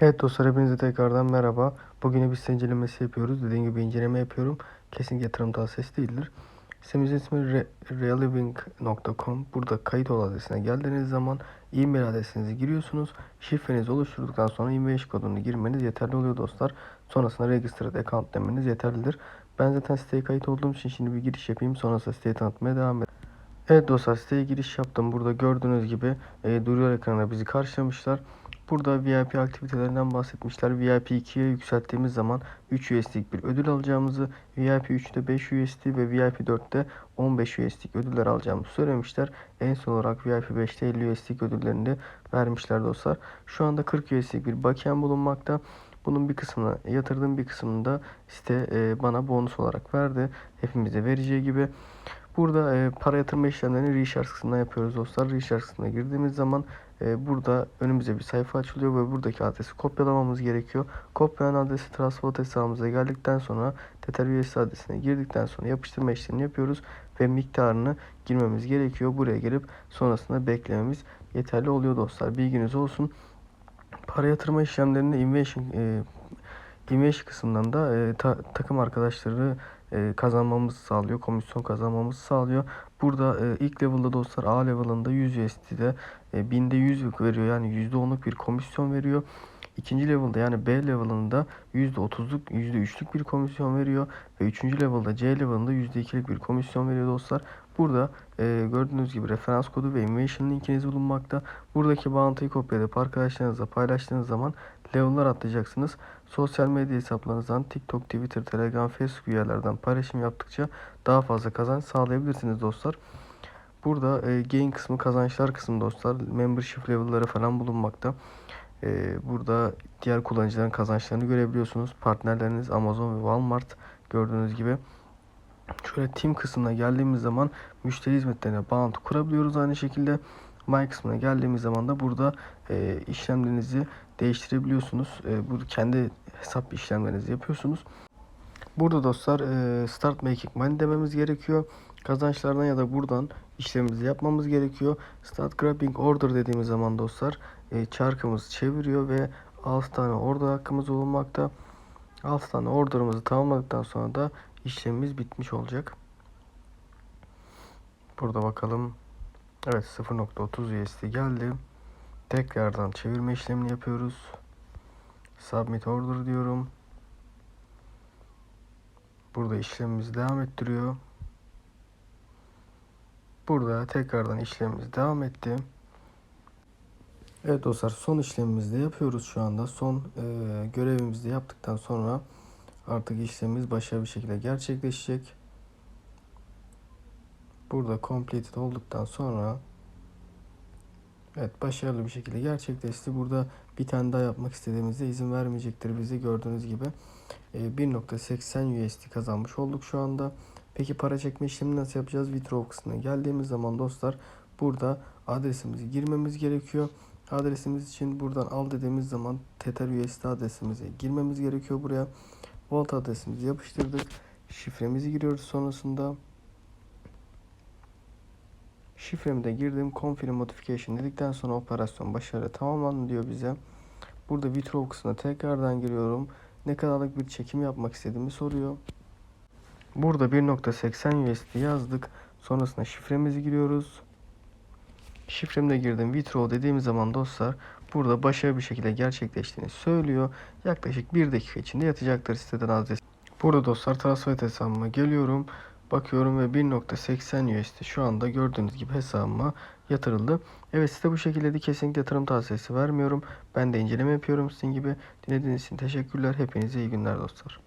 Evet dostlar hepinize tekrardan merhaba. Bugün bir incelemesi yapıyoruz. Dediğim gibi inceleme yapıyorum. Kesinlikle yatırım tavsiyesi değildir. Sitemizin ismi re- realiving.com. Burada kayıt ol adresine geldiğiniz zaman e-mail adresinizi giriyorsunuz. Şifrenizi oluşturduktan sonra e-mail kodunu girmeniz yeterli oluyor dostlar. Sonrasında registered account demeniz yeterlidir. Ben zaten siteye kayıt olduğum için şimdi bir giriş yapayım. Sonrasında siteyi tanıtmaya devam edelim. Evet dostlar siteye giriş yaptım. Burada gördüğünüz gibi e, duruyor ekrana bizi karşılamışlar. Burada VIP aktivitelerinden bahsetmişler. VIP 2'ye yükselttiğimiz zaman 3 USD'lik bir ödül alacağımızı, VIP 3'te 5 USD ve VIP 4'te 15 USD'lik ödüller alacağımızı söylemişler. En son olarak VIP 5'te 50 USD'lik ödüllerini de vermişler dostlar. Şu anda 40 USD'lik bir bakiyem bulunmakta. Bunun bir kısmını yatırdığım bir kısmını da site e, bana bonus olarak verdi. Hepimize vereceği gibi. Burada e, para yatırma işlemlerini Recharge kısmından yapıyoruz dostlar. Recharge kısmına girdiğimiz zaman burada önümüze bir sayfa açılıyor ve buradaki adresi kopyalamamız gerekiyor. Kopyalanan adresi Trustwallet hesabımıza geldikten sonra USD adresine girdikten sonra yapıştırma işlemini yapıyoruz ve miktarını girmemiz gerekiyor. Buraya gelip sonrasında beklememiz yeterli oluyor dostlar. Bilginiz olsun. Para yatırma işlemlerinde Innovation e, kısmından da e, ta- takım arkadaşları e, kazanmamızı sağlıyor. Komisyon kazanmamızı sağlıyor. Burada e, ilk level'da dostlar A level'ında 100 USD'de e, binde 100 veriyor. Yani %10'luk bir komisyon veriyor. İkinci level'da yani B level'ında %30'luk %3'lük bir komisyon veriyor. Ve üçüncü level'da C level'ında %2'lik bir komisyon veriyor dostlar. Burada e, gördüğünüz gibi referans kodu ve innovation linkiniz bulunmakta. Buradaki bağıntıyı kopyalayıp arkadaşlarınızla paylaştığınız zaman level'lar atlayacaksınız. Sosyal medya hesaplarınızdan TikTok, Twitter, Telegram, Facebook üyelerden paylaşım yaptıkça daha fazla kazanç sağlayabilirsiniz dostlar. Burada e, gain kısmı kazançlar kısmı dostlar. Membership level'ları falan bulunmakta. E, burada diğer kullanıcıların kazançlarını görebiliyorsunuz. Partnerleriniz Amazon ve Walmart gördüğünüz gibi. Şöyle team kısmına geldiğimiz zaman müşteri hizmetlerine bağlantı kurabiliyoruz aynı şekilde. My kısmına geldiğimiz zaman da burada e, işlemlerinizi değiştirebiliyorsunuz. E, burada kendi hesap işlemlerinizi yapıyorsunuz. Burada dostlar e, start making money dememiz gerekiyor. Kazançlardan ya da buradan işlemimizi yapmamız gerekiyor. Start grabbing order dediğimiz zaman dostlar e, çarkımız çeviriyor ve 6 tane order hakkımız bulunmakta. 6 tane orderımızı tamamladıktan sonra da işlemimiz bitmiş olacak. Burada bakalım. Evet 0.30 USD geldi. Tekrardan çevirme işlemini yapıyoruz. Submit order diyorum. Burada işlemimiz devam ettiriyor. Burada tekrardan işlemimiz devam etti. Evet dostlar son işlemimizi de yapıyoruz şu anda. Son e, görevimizi de yaptıktan sonra artık işlemimiz başarılı bir şekilde gerçekleşecek. Burada completed olduktan sonra Evet başarılı bir şekilde gerçekleşti. Burada bir tane daha yapmak istediğimizde izin vermeyecektir bize gördüğünüz gibi. E, 1.80 USD kazanmış olduk şu anda. Peki para çekme işlemini nasıl yapacağız? Withdraw kısmına geldiğimiz zaman dostlar burada adresimizi girmemiz gerekiyor. Adresimiz için buradan al dediğimiz zaman Tether USD adresimize girmemiz gerekiyor buraya. Vault adresimizi yapıştırdık. Şifremizi giriyoruz sonrasında. Şifremi de girdim. Confirm Modification dedikten sonra operasyon başarılı tamamlandı diyor bize. Burada withdraw kısmına tekrardan giriyorum. Ne kadarlık bir çekim yapmak istediğimi soruyor. Burada 1.80 USD yazdık. Sonrasında şifremizi giriyoruz. Şifremi de girdim. Withdraw dediğim zaman dostlar burada başarılı bir şekilde gerçekleştiğini söylüyor. Yaklaşık 1 dakika içinde yatacaktır siteden adres. Burada dostlar Transfer hesabıma geliyorum. Bakıyorum ve 1.80 USD şu anda gördüğünüz gibi hesabıma yatırıldı. Evet site bu şekilde de kesinlikle yatırım tavsiyesi vermiyorum. Ben de inceleme yapıyorum sizin gibi. Dinlediğiniz için teşekkürler. Hepinize iyi günler dostlar.